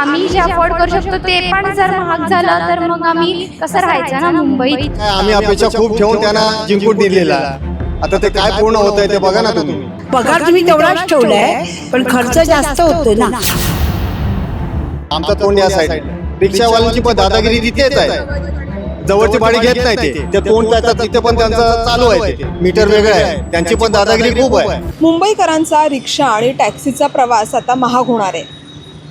आम्ही जे अफोर्ड करू शकतो ते पण जर महाग झालं तर मग आम्ही कसं राहायचं ना मुंबईत? काय आम्ही अपेक्षा खूप ठेवून त्यांना जिंकून दिलेला. आता ते काय पूर्ण होत आहे ते बघा ना तुम्ही. पगार तुम्ही तेवढाच ठेवलाय पण खर्च जास्त होतो ना. आमचा तोंड या साईड रिक्षावाल्यांची पण दादागिरी तिथेच आहे. जवळची भाडी घेत नाही ते. ते तोंड त्याचं तिथे पण त्यांचं चालू आहे ते. मीटर वेगळं आहे. त्यांची पण दादागिरी खूप आहे. मुंबईकरांचा रिक्षा आणि टॅक्सीचा प्रवास आता महाग होणार आहे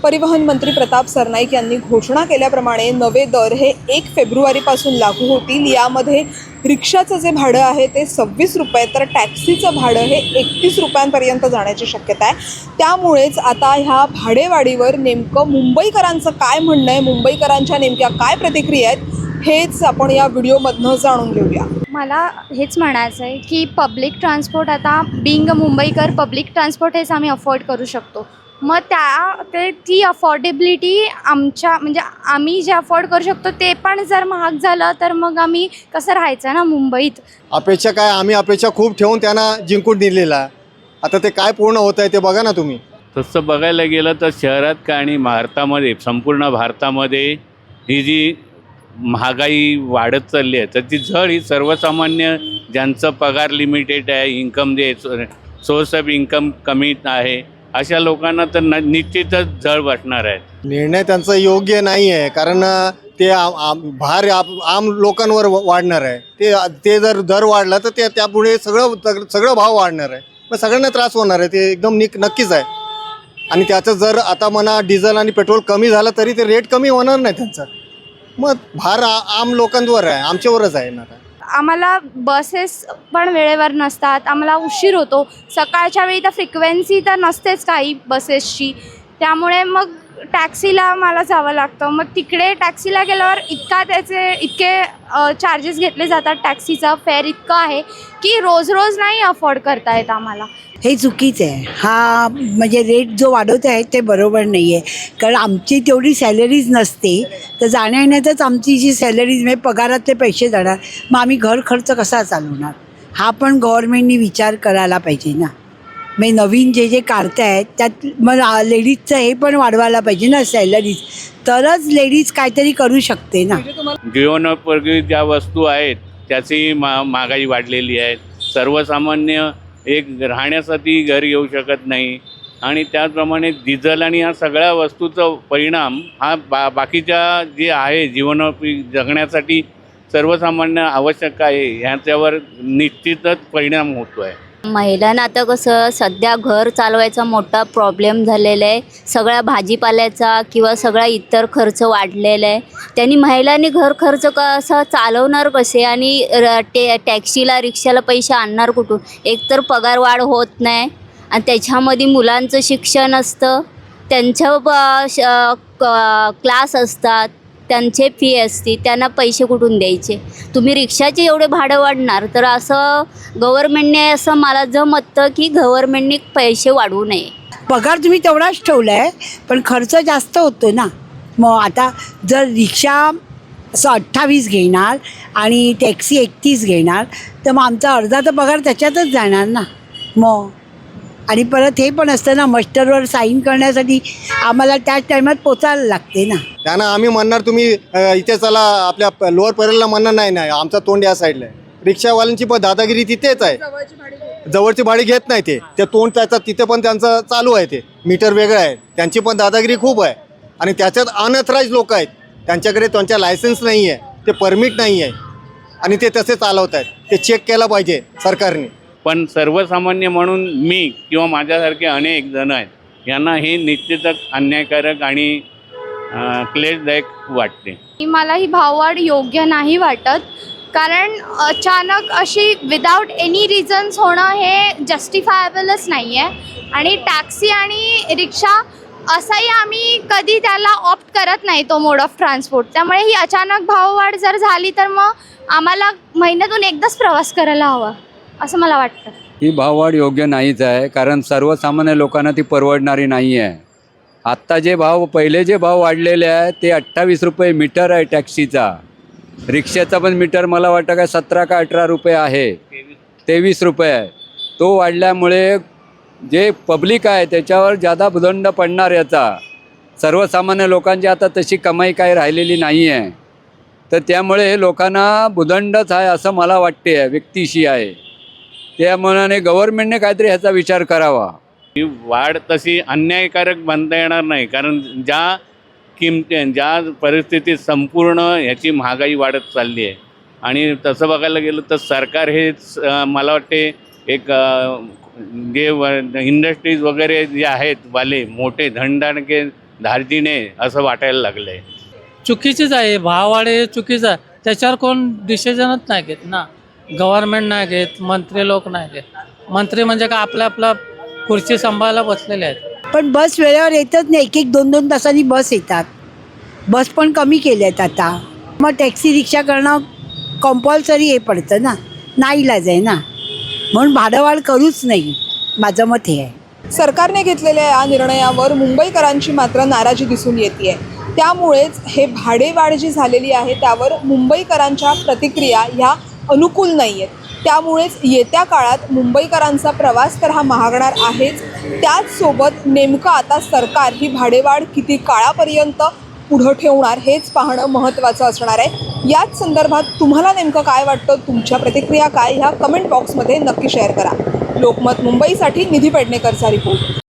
परिवहन मंत्री प्रताप सरनाईक यांनी घोषणा केल्याप्रमाणे नवे दर हे एक फेब्रुवारीपासून लागू होतील. यामध्ये रिक्षाचं जे भाडं आहे ते सव्वीस रुपये तर टॅक्सीचं भाडं हे एकतीस रुपयांपर्यंत जाण्याची शक्यता आहे. त्यामुळेच आता ह्या भाडेवाढीवर नेमकं मुंबईकरांचं काय म्हणणं आहे मुंबईकरांच्या नेमक्या काय प्रतिक्रिया आहेत हेच आपण या व्हिडिओमधनं जाणून घेऊया. मला हेच म्हणायचं आहे की पब्लिक ट्रान्सपोर्ट आता बिंग मुंबईकर पब्लिक ट्रान्सपोर्ट हेच आम्ही अफोर्ड करू शकतो. मग त्या ते ती अफोर्डेबिलिटी आमच्या म्हणजे आम्ही जे अफोर्ड करू शकतो ते पण जर महाग झालं तर मग आम्ही कसं राहायचं ना मुंबईत? अपेक्षा काय? आम्ही अपेक्षा खूप ठेवून त्यांना जिंकून दिलेला. आता ते काय पूर्ण होत आहे ते बघा ना तुम्ही. तसं बघायला गेलं तर शहरात का आणि भारतामध्ये संपूर्ण भारतामध्ये ही जी महागाई वाढत चालली आहे तर ती झळ ही सर्वसामान्य ज्यांचं पगार लिमिटेड आहे इन्कम जे सोर्स ऑफ इन्कम कमी आहे अशा लोकांना तर न निश्चितच झळ बसणार आहे निर्णय त्यांचा योग्य नाही आहे कारण ते आम- आम- भार आप- आम लोकांवर व- वाढणार आहे. ते ते जर दर वाढला तर ते त्यापुढे सगळं सगळं भाव वाढणार आहे. मग सगळ्यांना त्रास होणार आहे ते एकदम निक नक्कीच आहे. आणि त्याचं जर आता म्हणा डिझेल आणि पेट्रोल कमी झालं तरी ते रेट कमी होणार नाही त्यांचा. मग भार आ- आम लोकांवर आहे आमच्यावरच आहे येणार आहे. आम्हाला बसेस पण वेळेवर नसतात. आम्हाला उशीर होतो. सकाळच्या वेळी तर फ्रिक्वेन्सी तर नसतेच काही बसेसची त्यामुळे मग टॅक्सीला मला जावं लागतं. मग तिकडे टॅक्सीला गेल्यावर इतका त्याचे इतके चार्जेस घेतले जातात टॅक्सीचा. फेअर इतकं आहे की रोज रोज नाही अफोर्ड करता येत आम्हाला. हे चुकीचं आहे. हा म्हणजे रेट जो वाढवत आहे ते बरोबर नाही आहे कारण आमची तेवढी सॅलरीज नसते. तर जाण्या येण्यातच आमची जी सॅलरीज म्हणजे पगारातले पैसे जाणार. मग आम्ही घर खर्च कसा चालवणार? हा पण गव्हर्मेंटनी विचार करायला पाहिजे ना. म्हणजे नवीन जे जे काढतायत त्यात मग लेडीजचं हे पण वाढवायला पाहिजे ना सॅलरीज. तरच लेडीज काहीतरी करू शकते ना. जीवनोपयोगी ज्या वस्तू आहेत त्याची मा महागाई वाढलेली आहे. सर्वसामान्य एक राहण्यासाठी घर येऊ शकत नाही. आणि त्याचप्रमाणे डिझेल आणि ह्या सगळ्या वस्तूचा परिणाम हा बा बाकीच्या जे आहे जीवनोपयोगी जगण्यासाठी सर्वसामान्य आवश्यक आहे ह्याच्यावर निश्चितच परिणाम होतो आहे महिलांना आता कसं सध्या घर चालवायचा मोठा प्रॉब्लेम झालेला आहे. सगळ्या भाजीपाल्याचा किंवा सगळा इतर खर्च वाढलेला आहे. त्यांनी महिलांनी घर खर्च कसं चालवणार कसे? आणि र- टे टॅक्सीला रिक्षाला पैसे आणणार कुठून? एकतर पगार वाढ होत नाही. आणि त्याच्यामध्ये मुलांचं शिक्षण असतं. त्यांच्या ब- श- क्लास असतात. त्यांचे फी असते त्यांना पैसे कुठून द्यायचे? तुम्ही रिक्षाचे एवढे भाडं वाढणार तर असं गव्हर्मेंटने असं मला जर की गव्हर्मेंटने पैसे वाढवू नये. पगार तुम्ही तेवढाच ठेवला आहे पण खर्च जास्त होतो ना. मग आता जर रिक्षा असं अठ्ठावीस घेणार आणि टॅक्सी एकतीस घेणार तर मग आमचा अर्धा तर पगार त्याच्यातच जाणार ना. मग आणि परत हे पण असतं ना मस्टरवर साईन करण्यासाठी आम्हाला त्याच टायमात पोचायला लागते ना. त्यांना आम्ही म्हणणार तुम्ही अ, इथे चला आपल्या लोअर परेलला म्हणणार नाही नाही आमचा तोंड या साईडला आहे. रिक्षावाल्यांची पण दादागिरी तिथेच आहे. जवळची भाडी घेत नाही ते. ते तोंड त्याचा तिथे पण त्यांचं चालू आहे ते. मीटर वेगळं आहे. त्यांची पण दादागिरी खूप आहे. आणि त्याच्यात अनअथराईज लोक आहेत. त्यांच्याकडे त्यांच्या लायसन्स नाही आहे ते परमिट नाही आहे आणि ते तसे चालवत आहेत ते चेक केलं पाहिजे सरकारने. पण सर्वसामान्य म्हणून मी किंवा माझ्यासारखे अनेक जण आहेत यांना हे निश्चितच अन्यायकारक आणि क्लेशदायक वाटते. मला ही भाववाढ योग्य नाही वाटत कारण अचानक अशी विदाऊट एनी रिझन्स होणं हे जस्टिफायबलच नाही आहे आणि टॅक्सी आणि रिक्षा असंही आम्ही कधी त्याला ऑप्ट करत नाही तो मोड ऑफ ट्रान्सपोर्ट त्यामुळे ही अचानक भाववाढ जर झाली तर मग आम्हाला महिन्यातून एकदाच प्रवास करायला हवा. असं मला वाटतं. ही भाववाढ योग्य नाहीच आहे कारण सर्वसामान्य लोकांना ती परवडणारी नाही आहे. आत्ता जे भाव पहिले जे भाव वाढलेले आहे ते अठ्ठावीस रुपये मीटर आहे टॅक्सीचा. रिक्षाचा पण मीटर मला वाटतं काय सतरा का अठरा रुपये आहे. तेवीस रुपये आहे. तो वाढल्यामुळे जे पब्लिक आहे त्याच्यावर जादा दंड पडणार याचा सर्वसामान्य लोकांची आता तशी कमाई काही राहिलेली नाही आहे. तर त्यामुळे हे लोकांना भुदंडच आहे असं मला वाटते आहे व्यक्तीशी आहे. त्या मनाने गव्हर्नमेंटने काहीतरी ह्याचा विचार करावा. ही वाढ तशी अन्यायकारक बांधता येणार नाही. कारण ज्या किमती ज्या परिस्थितीत संपूर्ण ह्याची महागाई वाढत चालली आहे. आणि तसं बघायला गेलं तर सरकार हेच अं, मला वाटते एक जे इंडस्ट्रीज वगैरे जे आहेत वाले मोठे धनदानके धार्जिणे असं वाटायला लागलं आहे चुकीचीच आहे भाववाढ हे चुकीचं आहे. त्याच्यावर कोण डिसिजनच नाही घेत ना. गव्हर्नमेंट नाही घेत मंत्री लोक नाही घेत. मंत्री म्हणजे का आपल्या आपला खुर्ची सांभाळायला बसलेले आहेत. पण बस वेळेवर येतच नाही. एक एक दोन दोन तासांनी बस येतात. बस पण कमी केल्यात आता. मग टॅक्सी रिक्षा करणं कंपल्सरी हे पडतं ना. नाईलाज आहे ना. म्हणून भाडंवाढ करूच नाही. माझं मत हे आहे. सरकारने घेतलेल्या या निर्णयावर मुंबईकरांची मात्र नाराजी दिसून येते त्यामुळेच हे भाडेवाढ जी झालेली आहे त्यावर मुंबईकरांच्या प्रतिक्रिया ह्या अनुकूल नाही आहेत त्यामुळेच येत्या काळात मुंबईकरांचा प्रवास तर हा महागणार आहेच. त्याचसोबत नेमकं आता सरकार ही भाडेवाढ किती काळापर्यंत पुढं ठेवणार हेच पाहणं महत्त्वाचं असणार आहे. याच संदर्भात तुम्हाला नेमकं काय वाटतं? तुमच्या प्रतिक्रिया काय? ह्या कमेंट बॉक्समध्ये नक्की शेअर करा. लोकमत मुंबईसाठी निधी पेडणेकरचा रिपोर्ट